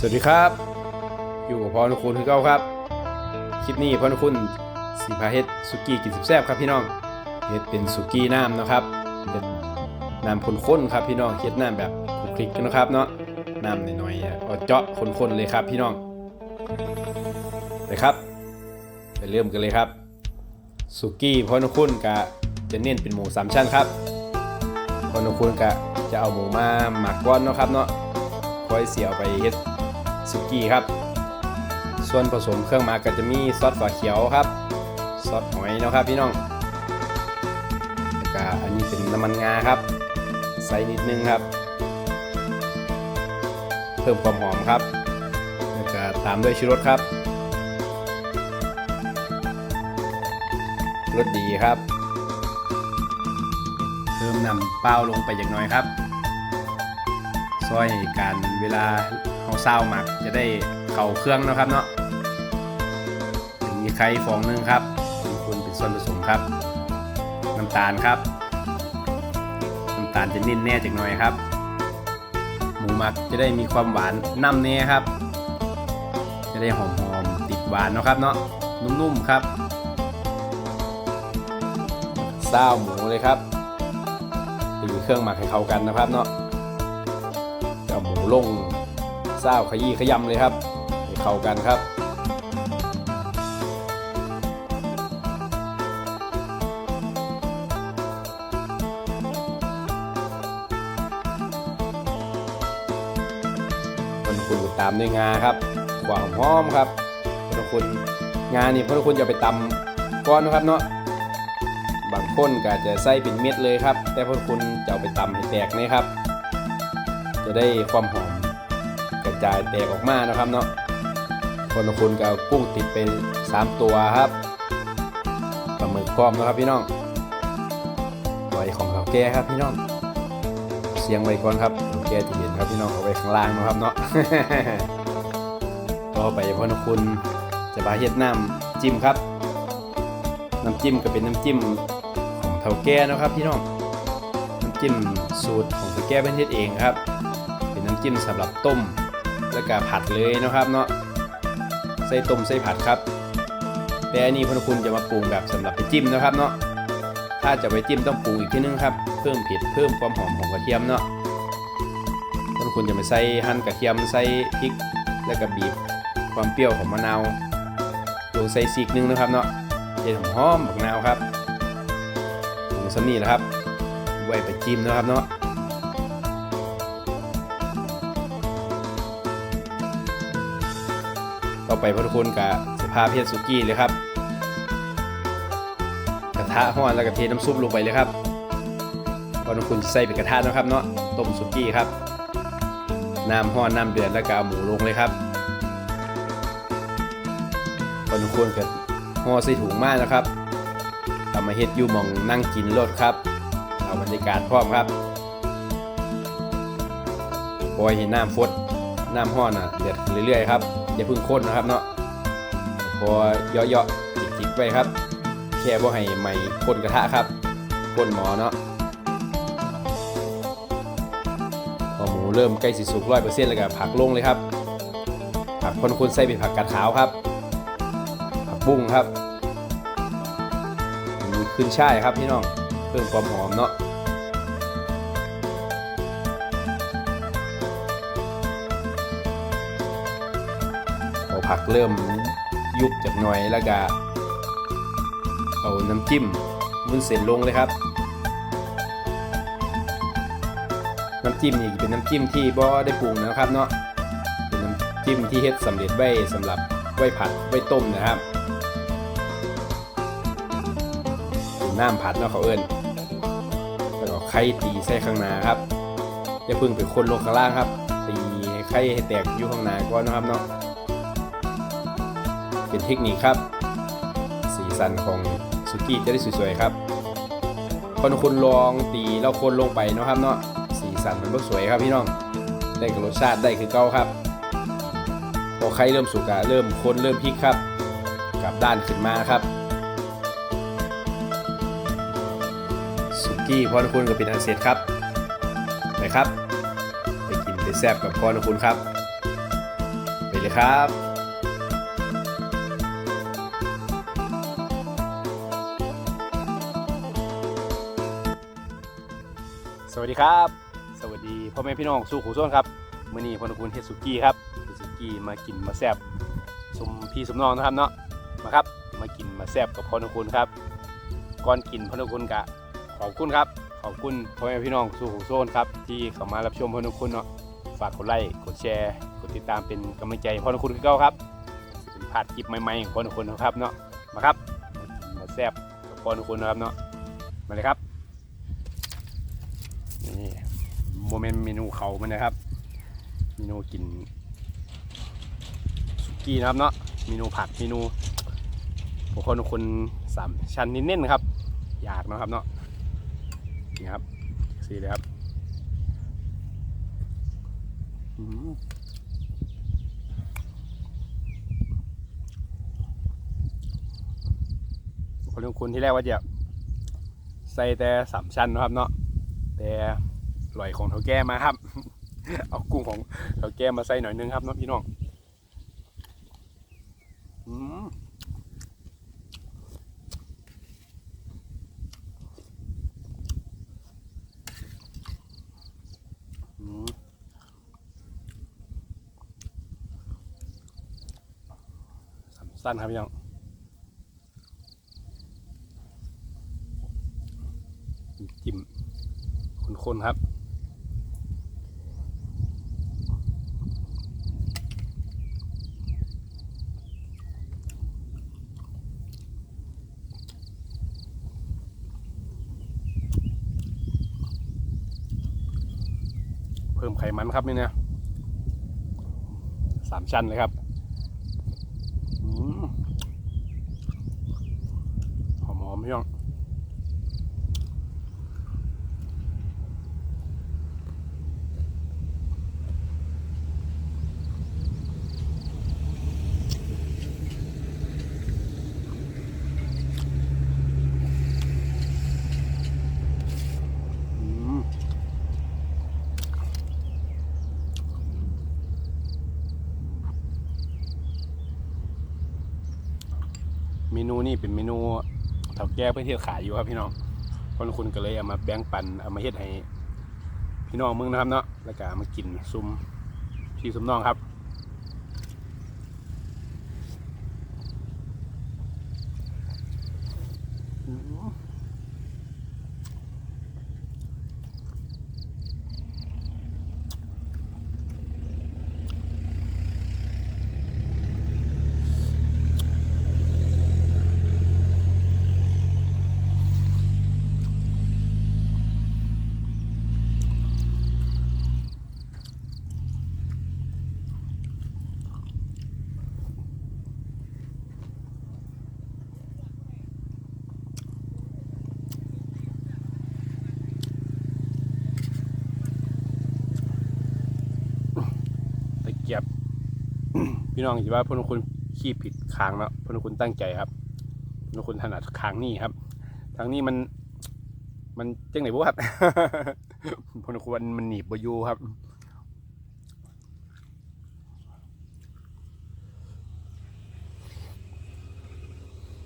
สวัสดีครับ อยู่กับพรคุณคือเก้าครับ คลิปนี้พรคุณสีพาเฮ็ดสุกี้กินแซ่บครับพี่น้องเฮ็ดเป็นสุกี้น้ำนะครับเป็นน้ำข้นๆครับพี่น้องเฮ็ดน้ำแบบคลุกคลิกนะครับเนาะน้ำหน่อยๆเอาเจาะข้นๆเลยครับพี่น้องไปครับไปเริ่มกันเลยครับสุกี้พรคุณกะจะเน้นเป็นหมูสามชั้นครับพรคุณกะจะเอาหมูมาหมักก้อนนะครับเนาะค่อยเสียเอาไปเฮ็ด สุกี้ครับ ส่วนผสมเครื่องมาก็จะมีซอสฝาเขียวครับ ซอสหอยนะครับพี่น้องแล้วก็อันนี้เป็นน้ำมันงาครับใส่นิดนึงครับ เพิ่มความหอมครับ แล้วก็ตามด้วยชูรสครับรสดีครับ เพิ่มน้ำเปล่าลงไปอย่างน้อยครับซอยการเวลา เอาเศร้าหมักจะได้เข้าเครื่องนะครับเนาะมีไข่ฟองหนึงครับคุณเป็นส่วนผสมครับน้ำตาลครับน้ำตาลจะนิ่นแน่จักหน่อยครับ หมูหมักจะได้มีความหวานน้ำเน่ครับ จะได้หอมๆติดหวานนะครับเนาะนุ่มๆครับเศร้าหมูเลยครับตีเครื่องหมักให้เข้ากันนะครับเนาะเอาหมูลง เศร้าขยี้ขยำเลยครับให้เข้ากันครับคนคุณตามด้วยงาครับกว่าหอมครับคนคุณงานี่คนคุณจะไปตำก้อนนะครับเนาะบางคนก็จะใส่เป็นเม็ดเลยครับ แต่คนคุณจะเอาไปตำให้แตกนี่ครับ จะได้ความหอม จายแตกออกมานะครับเนาะคนละคนก็เอากุ้งติดไป 3 ตัวครับปลาหมึกพร้อมนะครับพี่น้องไว้ของเขาแก่ครับพี่น้อง เสียงไว้ก่อนครับแก่ที่เห็นครับพี่น้องเอาไว้ข้างล่างนะครับเนาะต่อไปพ่อนคุณจะมาเฮ็ดน้ำจิ้มครับ น้ำจิ้มก็เป็นน้ำจิ้มของเท่าแก่นะครับพี่น้องน้ำจิ้มสูตรของเท่าแก่เป็นเฮ็ดเองครับ เป็นน้ำจิ้มสำหรับต้ม แล้วก็ผัดเลยนะครับเนาะใส่ต้มใส่ผัดครับ แต่อันนี้พอคุณจะมาปรุงแบบสำหรับไปจิ้มนะครับเนาะถ้าจะไปจิ้มต้องปรุงอีกทีนึงครับเพิ่มเผ็ดเพิ่มความหอมของกระเทียมเนาะพอคุณจะมาใส่หั่นกระเทียมใส่พริก แล้วก็บีบความเปรี้ยวของมะนาวลงใส่ซีกนึงนะครับเนาะเห็ดหอมบักนาวครับปรุงซ้ำนี่แหละครับไว้ไปจิ้มนะครับเนาะ ต่อไปพระทุกคนกับสภาพเพชรสุกี้เลยครับกระทะห้อนแล้วก็เทน้ำซุปลงไปเลยครับพอทุกคนใส่เป็นกระทะนะครับเนาะต้มสุกี้ครับน้ำห้อนน้ำเดือดแล้วก็เอาหมูลงเลยครับพอทุกคนกับห่อใส่ถุงมากนะครับทำมาเฮ็ดอยู่มองนั่งกินรถครับเอาบรรยากาศพร้อมครับปล่อยเห็นน้ำฟดน้ำห้อนอะเดือดเรื่อยๆครับ อย่าพึ่งข้นนะครับเนาะพอเยาะๆจิกๆไปครับ แค่บ่ให้ไหม้ข้นกระทะครับข้นหมอเนาะพอหมูเริ่มใกล้สิสุกร้อยเปอร์เซ็นต์แล้วก็ผักลงเลยครับ ผักคนๆใส่เป็นผักกาดขาวครับ ผักบุ้งครับมีขึ้นช่ายครับพี่น้องเพิ่มความหอมเนาะ ผักเริ่มยุบจากหน่อยแล้วก็เอาน้ำจิ้มวุ้นเส้นลงเลยครับ น้ำจิ้มนี่เป็นน้ำจิ้มที่บ่ได้ปรุงนะครับเนาะเป็นน้ำจิ้มที่เฮ็ดสำเร็จไว้สำหรับไว้ผัดไว้ต้มนะครับน้ำผัดเนาะเขาเอิ้นแล้วก็ไข่ตีใส่ข้างหน้าครับอย่าพิ่งไปคนลงข้างล่างครับ ตีไข่ให้แตกอยู่ข้างหน้าก่อนนะครับเนาะ เป็นเทคนิคครับ สีสันของสุกี้จะได้สวยๆครับคนคนลองตีแล้วคนลงไปนะครับเนาะสีสันมันก็สวยครับพี่น้อง ได้กับรสชาติได้คือเก้าครับพอไข่เริ่มสุกอะเริ่มคนเริ่มพลิกครับกลับด้านขึ้นมาครับสุกี้พรคุณก็เป็นอันเสร็จครับไปครับ ไปกินไปแซ่บกับพรคุณครับ ไปเลยครับ ดีครับ สวัสดีพ่อแม่พี่น้องสู่ขู่ส้นครับมื้อนี้พนคุณเฮสุกี้ครับเฮสุกี้มากินมาแซบสมพี่สมน้องนะครับเนาะมาครับมากินมาแซบกับพนคุณครับก่อนกินพนคุณกะขอบคุณครับขอบคุณพ่อแม่พี่น้องสู่ขู่ส้นครับที่เข้ามารับชมพนคุณเนาะฝากกดไลค์กดแชร์กดติดตามเป็นกำลังใจพนคุณคือเก่าครับเป็นพาดคลิปใหม่ๆของพนคุณนะครับเนาะมาครับมาแซบกับพนคุณนะครับเนาะมาเลยครับ นี่ โมเมนต์เมนูเขามันนะครับเมนูกินสุกี้นะครับเนาะเมนูผัดเมนูพวกคนคนสามชั้นเน้นๆครับ อยากเนาะครับเนาะนี่ครับสีเลยครับคนของคุณที่แรกว่าจะใส่แต่สามชั้นนะครับเนาะแต่ ลอยของเท่าแก่มาครับ เอากุ้งของเท่าแก่มาใส่หน่อยนึงครับน้องพี่น้องสั้นครับพี่น้องจิ้มคนๆครับ ไขมันครับนี่เนี่ยสามชั้นเลยครับอืมหอมๆพี่น้อง อืมเม นูนี่เป็นเมนูเถาแก่เพื่อที่จะขายอยู่ครับพี่น้องคนคุณก็เลยเอามาแบ่งปันเอามาเฮ็ดให้พี่น้องมึงนะครับเนาะแล้วก็มากินซุมพี่ซุมน้องครับ อืม ตะเกียบ พี่น้องคิดว่าพวกคุณขี้ผิดคางแล้วพวกคุณตั้งใจครับพวกคุณถนัดคางนี่ครับ ทางนี้มัน มันจังไหนบุครับพวกคุณมันหนีบบอยูครับ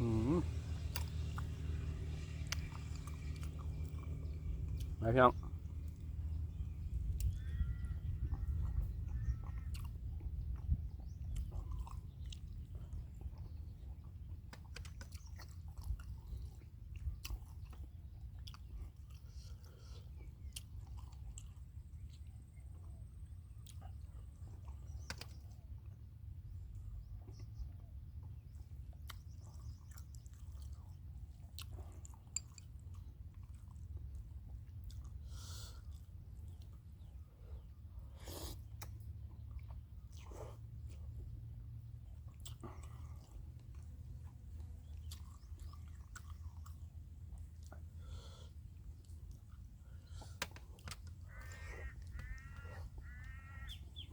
อืมมาพี่น้อง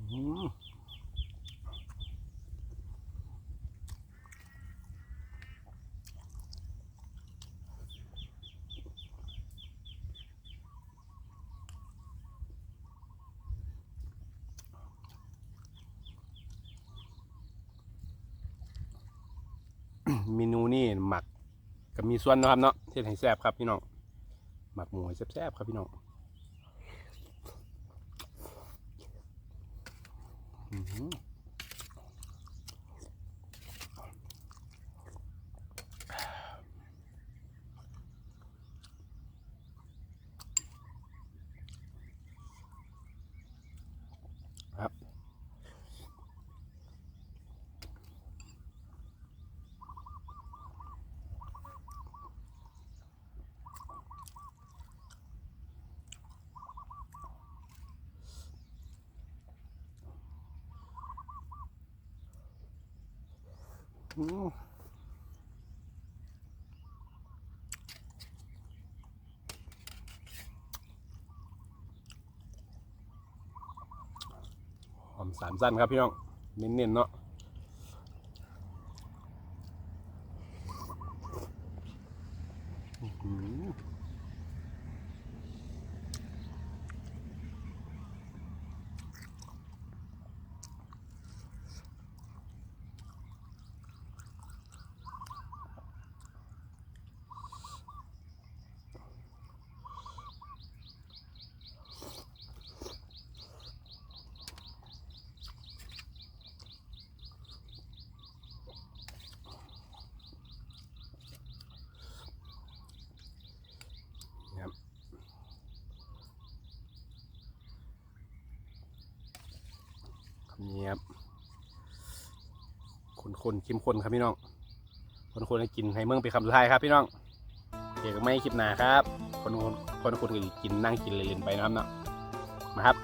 อ เมนูนี่หมักก็มีส่วนนะครับเนาะเทศให้แซ่บครับพี่น้องหมักหมูให้แซ่บๆครับพี่น้องอื หอมสามสั้นครับพี่น้อง เน้นๆเนาะ นี่ครับคนๆเข้มข้นครับพี่น้อง คนๆให้กินให้เมืองไปคำสุดท้ายครับพี่น้องเดี๋ยวไม่คลิปหนาครับ คนคนคนคนก็กินนั่งกินเล่นไปนะครับเนาะมาครับ